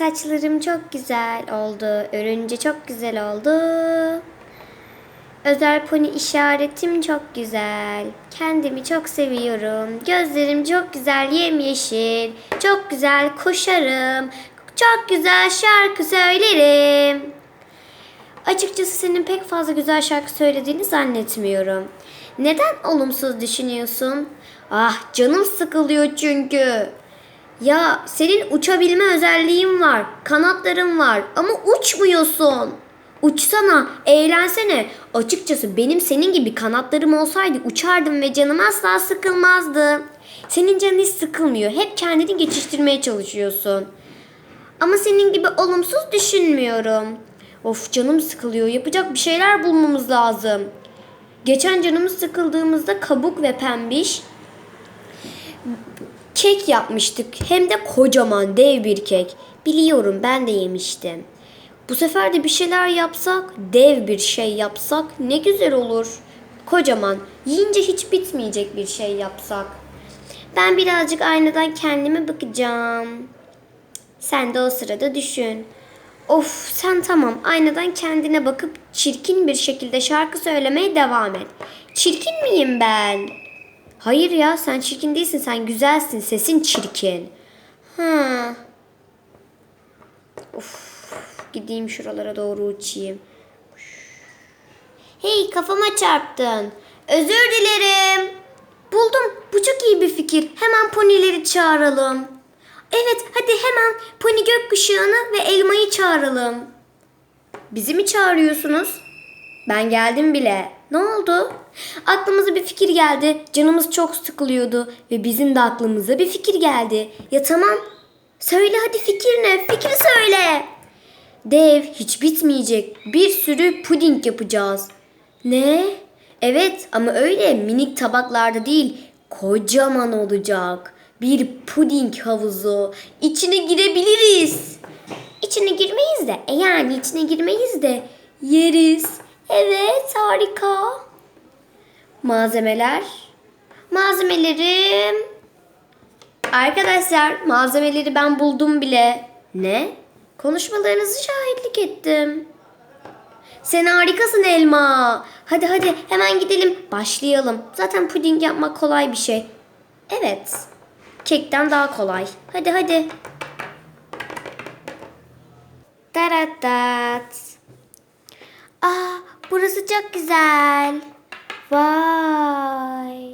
Saçlarım çok güzel oldu. Örünce çok güzel oldu. Özel pony işaretim çok güzel. Kendimi çok seviyorum. Gözlerim çok güzel yemyeşil. Çok güzel koşarım. Çok güzel şarkı söylerim. Açıkçası senin pek fazla güzel şarkı söylediğini zannetmiyorum. Neden olumsuz düşünüyorsun? Ah canım sıkılıyor çünkü. Ya senin uçabilme özelliğin var. Kanatların var ama uçmuyorsun. Uçsana, eğlensene. Açıkçası benim senin gibi kanatlarım olsaydı uçardım ve canım asla sıkılmazdı. Senin canın hiç sıkılmıyor. Hep kendini geçiştirmeye çalışıyorsun. Ama senin gibi olumsuz düşünmüyorum. Of canım sıkılıyor. Yapacak bir şeyler bulmamız lazım. Geçen canımız sıkıldığımızda kabuk ve pembiş kek yapmıştık. Hem de kocaman dev bir kek. Biliyorum ben de yemiştim. Bu sefer de bir şeyler yapsak, dev bir şey yapsak ne güzel olur. Kocaman, yiyince hiç bitmeyecek bir şey yapsak. Ben birazcık aynadan kendime bakacağım. Sen de o sırada düşün. Of sen tamam aynadan kendine bakıp çirkin bir şekilde şarkı söylemeye devam et. Çirkin miyim ben? Hayır ya sen çirkin değilsin sen güzelsin sesin çirkin. Ha. Of gideyim şuralara doğru uçayım. Hey kafama çarptın. Özür dilerim. Buldum. Bu çok iyi bir fikir. Hemen ponileri çağıralım. Evet hadi hemen poni gökkuşağını ve elmayı çağıralım. Bizi mi çağırıyorsunuz? Ben geldim bile. Ne oldu? Aklımıza bir fikir geldi. Canımız çok sıkılıyordu ve bizim de aklımıza bir fikir geldi. Ya tamam. Söyle hadi fikir? Fikri söyle. Dev hiç bitmeyecek. Bir sürü puding yapacağız. Ne? Evet ama öyle minik tabaklarda değil. Kocaman olacak. Bir puding havuzu. İçine girebiliriz. İçine girmeyiz de. E yani içine girmeyiz de yeriz. Evet harika. Malzemeler. Malzemelerim. Arkadaşlar malzemeleri ben buldum bile. Ne? Konuşmalarınızı şahitlik ettim. Sen harikasın Elma. Hadi hadi hemen gidelim. Başlayalım. Zaten puding yapmak kolay bir şey. Evet. Kekten daha kolay. Hadi hadi. Daradat. Aa, burası çok güzel. Vay.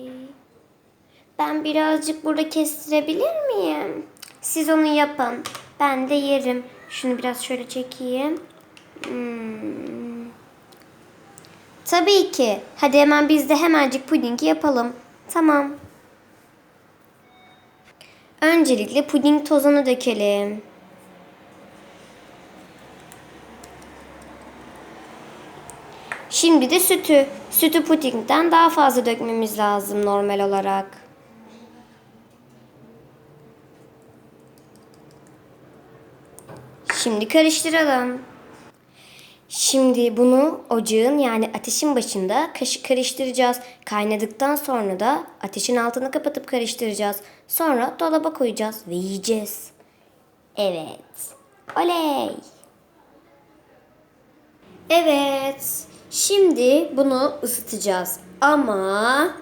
Ben birazcık burada kestirebilir miyim? Siz onu yapın. Ben de yerim. Şunu biraz şöyle çekeyim. Hmm. Tabii ki. Hadi hemen biz de hemencik pudingi yapalım. Tamam. Öncelikle puding tozunu dökelim. Şimdi de sütü. Sütü pudingden daha fazla dökmemiz lazım normal olarak. Şimdi karıştıralım. Şimdi bunu ocağın yani ateşin başında karıştıracağız. Kaynadıktan sonra da ateşin altını kapatıp karıştıracağız. Sonra dolaba koyacağız ve yiyeceğiz. Evet. Oley. Evet. Şimdi bunu ısıtacağız. Ama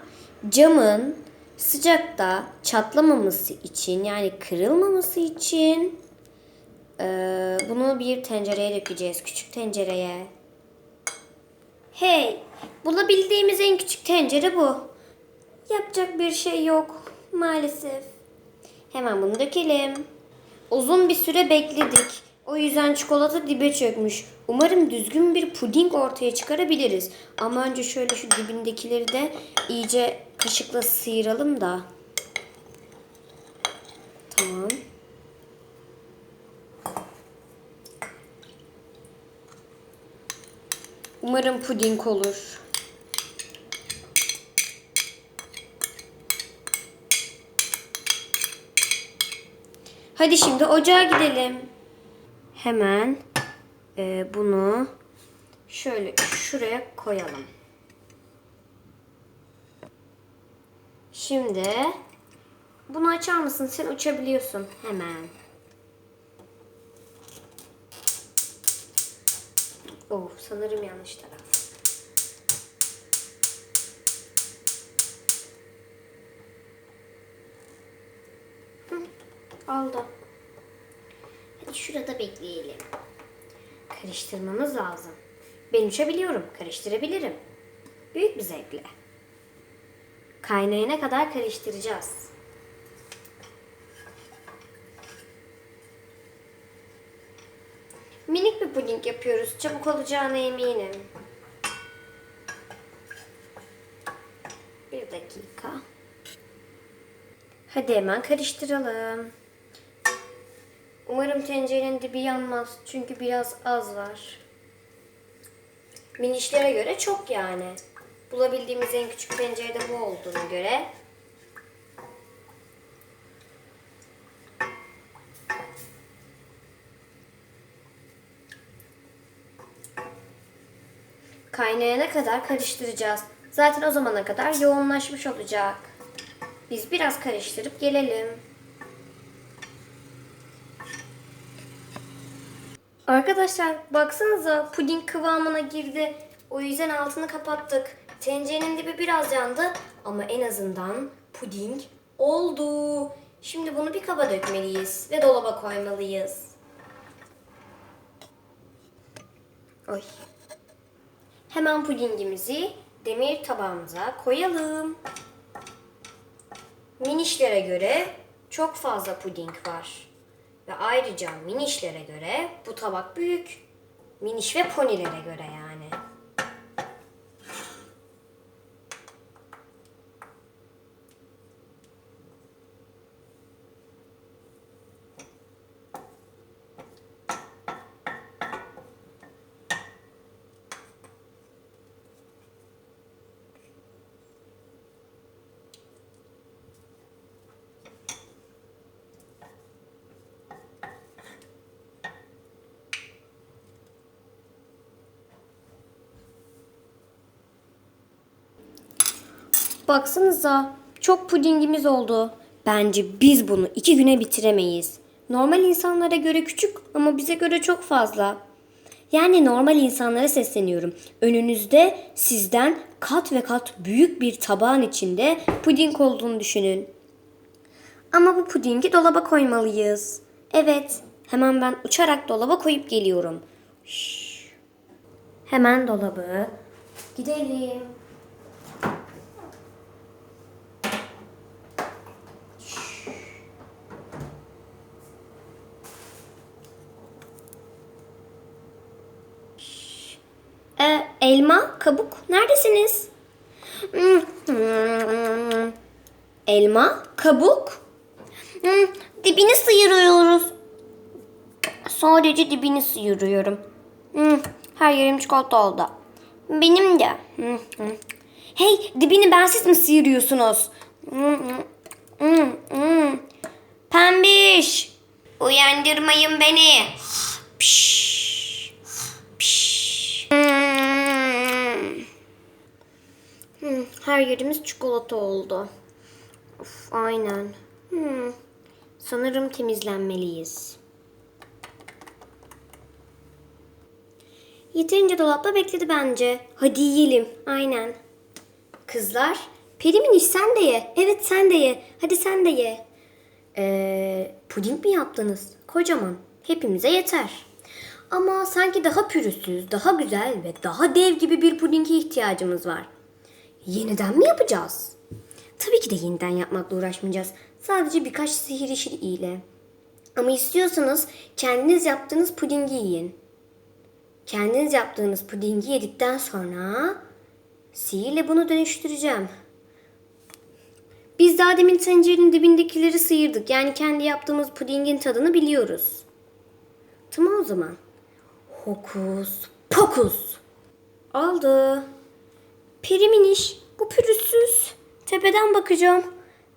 camın sıcakta çatlamaması için yani kırılmaması için ee, bunu bir tencereye dökeceğiz. Küçük tencereye. Hey, bulabildiğimiz en küçük tencere bu. Yapacak bir şey yok maalesef. Hemen bunu dökelim. Uzun bir süre bekledik. O yüzden çikolata dibe çökmüş. Umarım düzgün bir puding ortaya çıkarabiliriz. Ama önce şöyle şu dibindekileri de iyice kaşıkla sıyıralım da. Tamam. Umarım puding olur. Hadi şimdi ocağa gidelim hemen e, bunu şöyle şuraya koyalım. Şimdi bunu açar mısın? Sen uçabiliyorsun hemen. Oh sanırım yanlış taraf. Bekleyelim. Karıştırmamız lazım. Ben uçabiliyorum, karıştırabilirim. Büyük bir zevkle. Kaynayana kadar karıştıracağız. Minik bir puding yapıyoruz. Çabuk olacağına eminim. Bir dakika. Hadi hemen karıştıralım. Umarım tencerenin dibi yanmaz. Çünkü biraz az var. Minişlere göre çok yani. Bulabildiğimiz en küçük tencerede bu olduğuna göre. Kaynayana kadar karıştıracağız. Zaten o zamana kadar yoğunlaşmış olacak. Biz biraz karıştırıp gelelim. Arkadaşlar baksanıza puding kıvamına girdi. O yüzden altını kapattık. Tencerenin dibi biraz yandı ama en azından puding oldu. Şimdi bunu bir kaba dökmeliyiz ve dolaba koymalıyız. Oy. Hemen pudingimizi demir tabağımıza koyalım. Minişlere göre çok fazla puding var. Ve ayrıca minişlere göre bu tabak büyük. Miniş ve ponilere göre yani. Baksanıza çok pudingimiz oldu. Bence biz bunu iki güne bitiremeyiz. Normal insanlara göre küçük ama bize göre çok fazla. Yani normal insanlara sesleniyorum. Önünüzde sizden kat ve kat büyük bir tabağın içinde puding olduğunu düşünün. Ama bu pudingi dolaba koymalıyız. Evet, hemen ben uçarak dolaba koyup geliyorum. Şşş. Hemen dolabı gidelim. Ee, elma, kabuk neredesiniz? Elma, kabuk. Hmm, Dibini sıyırıyoruz. Sadece dibini sıyırıyorum. Hmm, Her yerim çikolata oldu. Benim de. Hmm, hmm. Hey, dibini bensiz mi sıyırıyorsunuz? Hmm, hmm, hmm. Pembiş. Uyandırmayın beni. Piş. Hmm, Her yerimiz çikolata oldu. Of, aynen. Hmm. Sanırım temizlenmeliyiz. Yeterince dolapta bekledi bence. Hadi yiyelim. Aynen. Kızlar, Perimin iş sen de ye. Evet sen de ye. Hadi sen de ye. Ee, puding mi yaptınız? Kocaman. Hepimize yeter. Ama sanki daha pürüzsüz, daha güzel ve daha dev gibi bir pudinge ihtiyacımız var. Yeniden mi yapacağız? Tabii ki de yeniden yapmakla uğraşmayacağız. Sadece birkaç sihir işi ile. Ama istiyorsanız kendiniz yaptığınız pudingi yiyin. Kendiniz yaptığınız pudingi yedikten sonra sihirle bunu dönüştüreceğim. Biz daha demin tencerenin dibindekileri sıyırdık. Yani kendi yaptığımız pudingin tadını biliyoruz. Tamam o zaman. Hokus pokus. Oldu. Periminiş. Bu pürüzsüz. Tepeden bakacağım.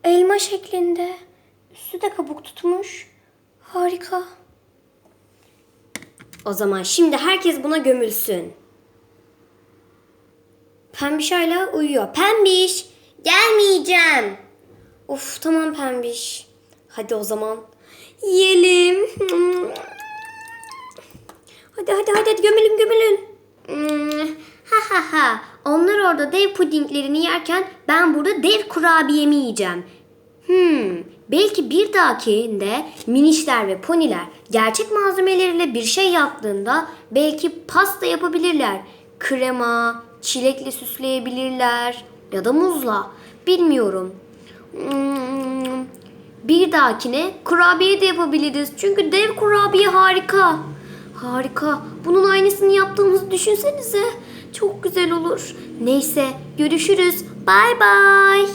Elma şeklinde. Üstü de kabuk tutmuş. Harika. O zaman şimdi herkes buna gömülsün. Pembiş hala uyuyor. Pembiş! Gelmeyeceğim. Of tamam Pembiş. Hadi o zaman. Yiyelim. Hadi hadi hadi, hadi gömülün gömülün. orada dev pudinglerini yerken ben burada dev kurabiyemi yiyeceğim. Hmm, belki bir dahakinde minişler ve poniler gerçek malzemeleriyle bir şey yaptığında belki pasta yapabilirler. Krema, çilekle süsleyebilirler ya da muzla. Bilmiyorum. Hmm, bir dahakine kurabiye de yapabiliriz. Çünkü dev kurabiye harika. Harika. Bunun aynısını yaptığımızı düşünsenize. Çok güzel olur. Neyse görüşürüz. Bay bay.